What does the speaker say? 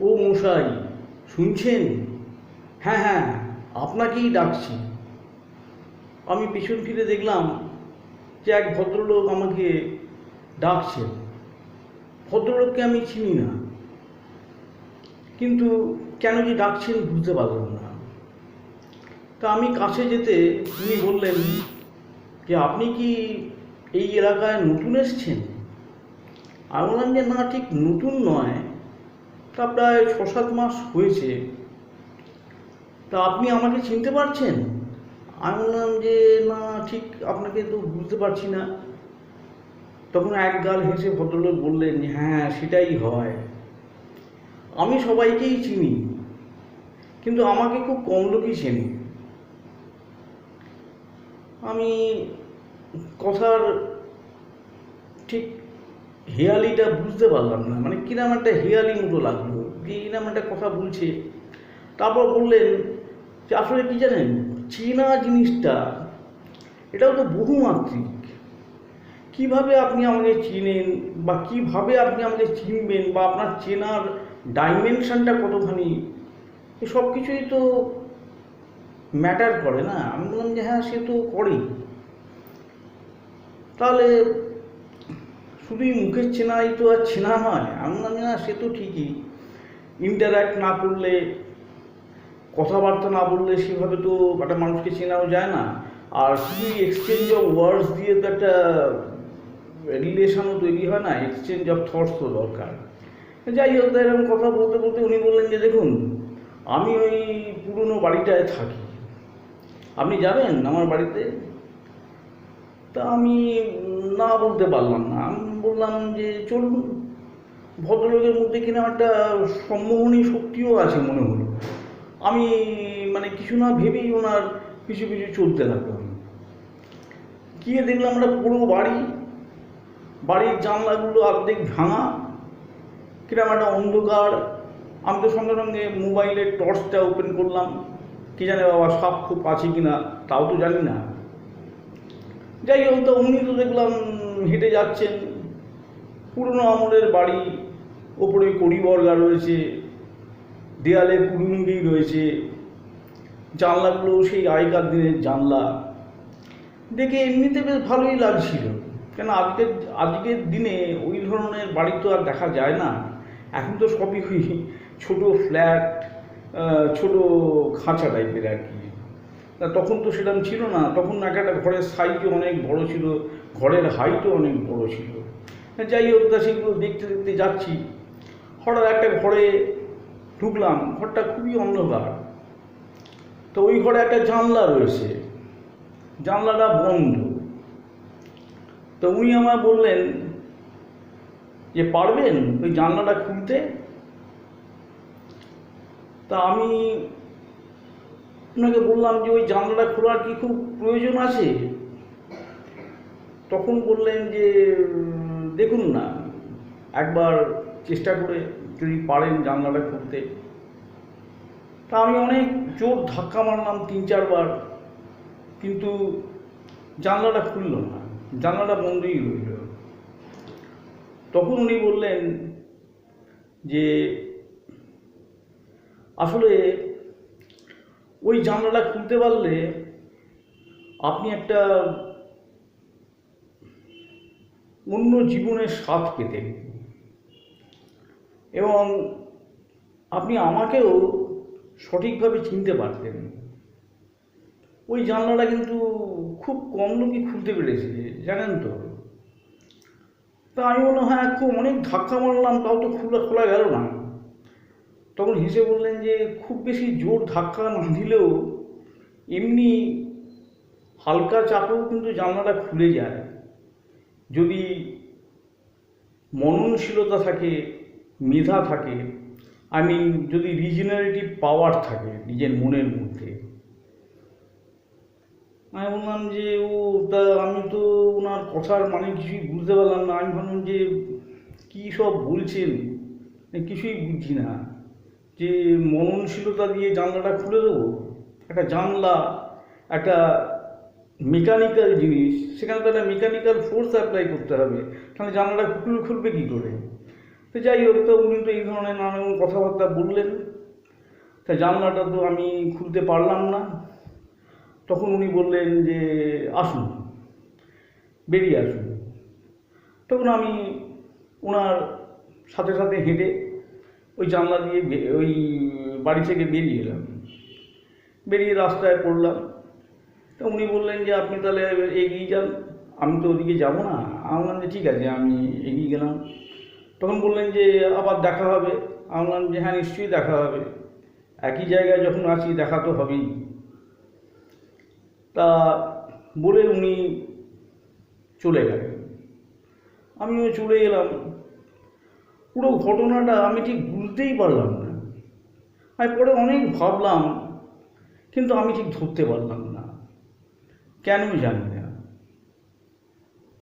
ও মশাই, শুনছেন? হ্যাঁ হ্যাঁ আপনাকেই ডাকছি। আমি পিছন ফিরে দেখলাম যে এক ভদ্রলোক আমাকে ডাকছেন। ভদ্রলোককে আমি চিনি না। কিন্তু কেন যে ডাকছেন বুঝতে পারলাম না। তা আমি কাছে যেতে উনি বললেন যে, আপনি কি এই এলাকায় নতুন এসছেন? আমি বললাম যে, না, ঠিক নতুন নয়। তা প্রায় ছ সাত মাস হয়েছে। তা আপনি আমাকে চিনতে পারছেন? আমি বললাম যে, না, ঠিক আপনাকে তো বুঝতে পারছি না। তখন এক গাল হেসে ভদ্রলোক বললেন হ্যাঁ সেটাই হয়। আমি সবাইকেই চিনি, কিন্তু আমাকে খুব কম লোকই চেনে। আমি কথার ঠিক হেয়ালিটা বুঝতে পারলাম না। মানে কিরম একটা হেয়ালি মতো লাগল? যে এরম একটা কথা বলছে? তারপর বললেন, যে আসলে কি জানেন, চেনা জিনিসটা, এটাও তো বহুমাত্রিক। কীভাবে আপনি আমাকে চিনেন বা কীভাবে আপনি আমাকে চিনবেন বা আপনার চেনার ডাইমেনশনটা কতখানি সব কিছুই তো ম্যাটার করে না। আমি বললাম যে হ্যাঁ সে তো করেই। তাহলে শুধুই মুখের চেনাই তো আর চেনা হয়। আমি বললাম যে না, সে তো ঠিকই। ইন্টারাক্ট না করলে, কথাবার্তা না বললে সেভাবে তো একটা মানুষকে চেনাও যায় না। আর শুধু এক্সচেঞ্জ অফ ওয়ার্ডস দিয়ে তো একটা রিলেশনও তৈরি হয় না এক্সচেঞ্জ অফ থটস তো দরকার। যাই হোক এরকম কথা বলতে বলতে উনি বললেন যে, দেখুন, আমি ওই পুরনো বাড়িটায় থাকি। আপনি যাবেন আমার বাড়িতে? তা আমি না বলতে পারলাম না। বললাম যে চলুন, ভদ্রলোকের মধ্যে কিনা একটা সম্মোহনী শক্তিও আছে মনে হলো। আমি মানে কিছু না ভেবেই ওনার পিছু পিছু চলতে লাগলাম। গিয়ে দেখলাম একটা পুরো বাড়ি, বাড়ির জানলাগুলো অর্ধেক ভাঙা, কিরম একটা অন্ধকার। আমি তো সঙ্গে সঙ্গে মোবাইলের টর্চটা ওপেন করলাম, কি জানে বাবা সাপ খুব আছে কি না, তাও তো জানি না। যাই হোক, তো উনি তো দেখলাম হেঁটে যাচ্ছেন পুরনো আমলের বাড়ি, ওপরে কড়িবর্গা রয়েছে, দেয়ালে কুড়ুমুড়ি রয়েছে, জানলাগুলো সেই আগেকার দিনের জানলা। দেখে এমনিতে বেশ ভালোই লাগছিল। কেন আজকের আজকের দিনে ওই ধরনের বাড়ি তো আর দেখা যায় না। এখন তো সবই ছোটো ফ্ল্যাট ছোট খাঁচা টাইপের আর কি। তখন তো সেরকম ছিল না। তখন এক একটা ঘরের সাইজও অনেক বড় ছিল, ঘরের হাইটও অনেক বড় ছিল। যাই হোক, তা সেগুলো দেখতে দেখতে যাচ্ছি। হঠাৎ একটা ঘরে ঢুকলাম, ঘরটা খুবই অন্ধকার। তো ওই ঘরে একটা জানলা রয়েছে। জানলাটা বন্ধ। তো উনি আমায় বললেন যে, পারবেন ওই জানলাটা খুলতে? তা আমি ওনাকে বললাম যে, ওই জানলাটা খোলার কি খুব প্রয়োজন আছে? তখন বললেন যে দেখুন না, একবার চেষ্টা করে যদি পারেন জানলাটা খুলতে। তা আমি অনেক জোর ধাক্কা মারলাম তিন চারবার, কিন্তু জানলাটা খুলল না, জানলাটা বন্ধই রইল তখন উনি বললেন যে, আসলে ওই জানলাটা খুলতে পারলে আপনি একটা অন্য জীবনের স্বাদ পেতেন এবং আপনি আমাকেও সঠিকভাবে চিনতে পারতেন। ওই জানলাটা কিন্তু খুব কম লোকই খুলতে পেরেছে, জানেন তো। তা আমি বললাম হ্যাঁ খুব অনেক ধাক্কা মারলাম, তাও তো খোলা খোলা গেল না। তখন হেসে বললেন যে, খুব বেশি জোর ধাক্কা না দিলেও এমনি হালকা চাপেও কিন্তু জানলাটা খুলে যায়। যদি মননশীলতা থাকে, মেধা থাকে আই মিন যদি রিজনারেটিভ পাওয়ার থাকে নিজের মনের মধ্যে, আমি বললাম যে, ও, তা আমি তো ওনার কথার মানে কিছুই বুঝতে পারলাম না। আমি ভাবলাম যে, কী সব বলছেন? কিছুই বুঝছি না। যে মননশীলতা দিয়ে জানলাটা খুলে দেবো? একটা জানলা, একটা মেকানিক্যাল জিনিস, সেখানে তো একটা মেকানিক্যাল ফোর্স অ্যাপ্লাই করতে হবে। তাহলে জানলাটা খুলবে খুলবে কী করে? তো যাই হোক, তো উনি তো এই ধরনের নানান কথাবার্তা বললেন। তা জানলাটা তো আমি খুলতে পারলাম না। তখন উনি বললেন যে, আসুন, বেরিয়ে আসুন। তখন আমি ওনার সাথে সাথে হেঁটে ওই জানলা দিয়ে ওই বাড়ি থেকে বেরিয়ে এলাম। বেরিয়ে রাস্তায় পড়লাম। তো উনি বললেন যে, আপনি তাহলে এগিয়ে যান, আমি তো ওদিকে যাব না। আমি বললাম যে, ঠিক আছে, আমি এগিয়ে গেলাম। তখন বললেন যে, আবার দেখা হবে। আমি বললাম যে হ্যাঁ নিশ্চয়ই দেখা হবে। একই জায়গায় যখন আছি, দেখা তো হবেই। তা বলে উনি চলে গেলেন। আমিও চলে এলাম। পুরো ঘটনাটা আমি ঠিক বুঝতেই পারলাম না। আমি পরে অনেক ভাবলাম, কিন্তু আমি ঠিক ধরতে পারলাম না। কেন জানি না।